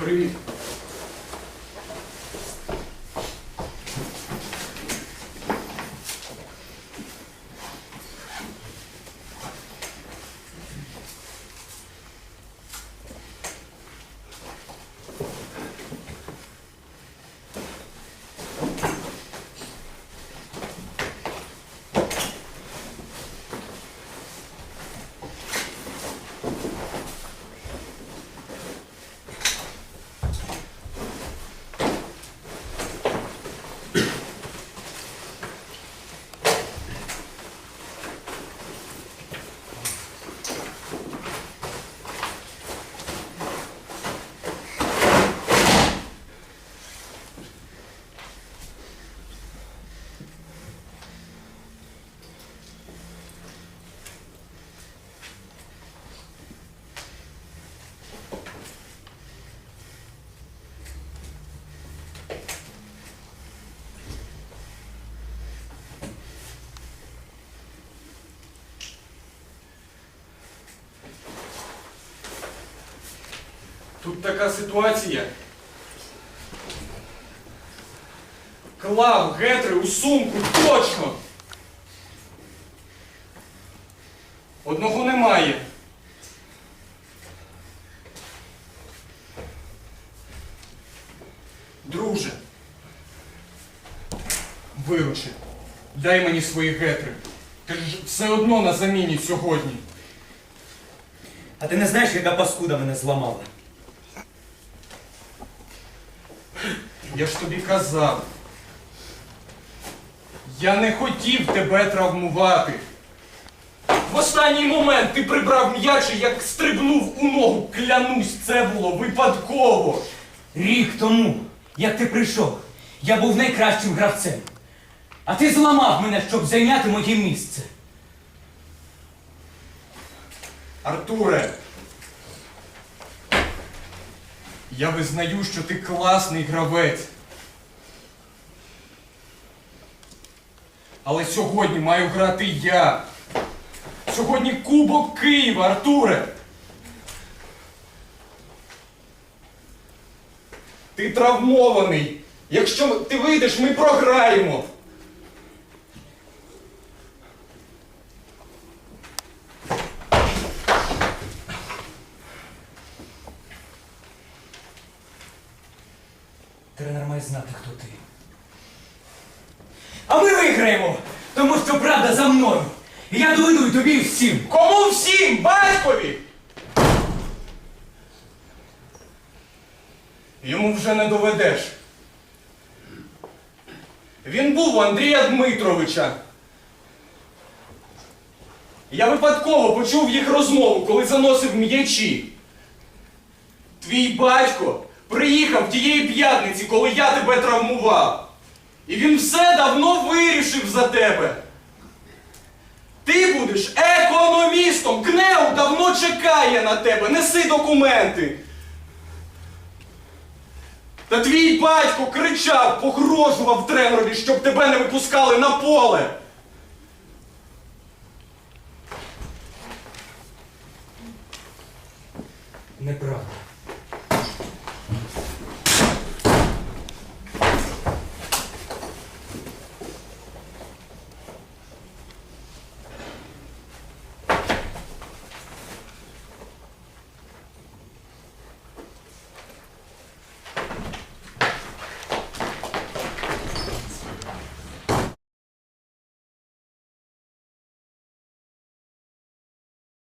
Привіт. Тут така ситуація. Клав гетри у сумку точно. Одного немає. Друже. Виручи. Дай мені свої гетри. Ти ж все одно на заміні сьогодні. А ти не знаєш, яка паскуда мене зламала? Я ж тобі казав. Я не хотів тебе травмувати. В останній момент ти прибрав м'яч і як стрибнув у ногу. Клянусь, це було випадково. Рік тому, як ти прийшов, я був найкращим гравцем. А ти зламав мене, щоб зайняти моє місце. Артуре. Я визнаю, що ти класний гравець. Але сьогодні маю грати я. Сьогодні Кубок Києва, Артуре. Ти травмований. Якщо ти вийдеш, ми програємо. Має знати, хто ти. А ми виграємо! Тому що правда за мною. І я доведу тобі всім. Кому всім? Батькові! Йому вже не доведеш. Він був у Андрія Дмитровича. Я випадково почув їх розмову, коли заносив м'ячі. Твій батько приїхав тієї п'ятниці, коли я тебе травмував. І він все давно вирішив за тебе. Ти будеш економістом. КНЕУ давно чекає на тебе. Неси документи. Та твій батько кричав, погрожував тренерові, щоб тебе не випускали на поле. Неправда.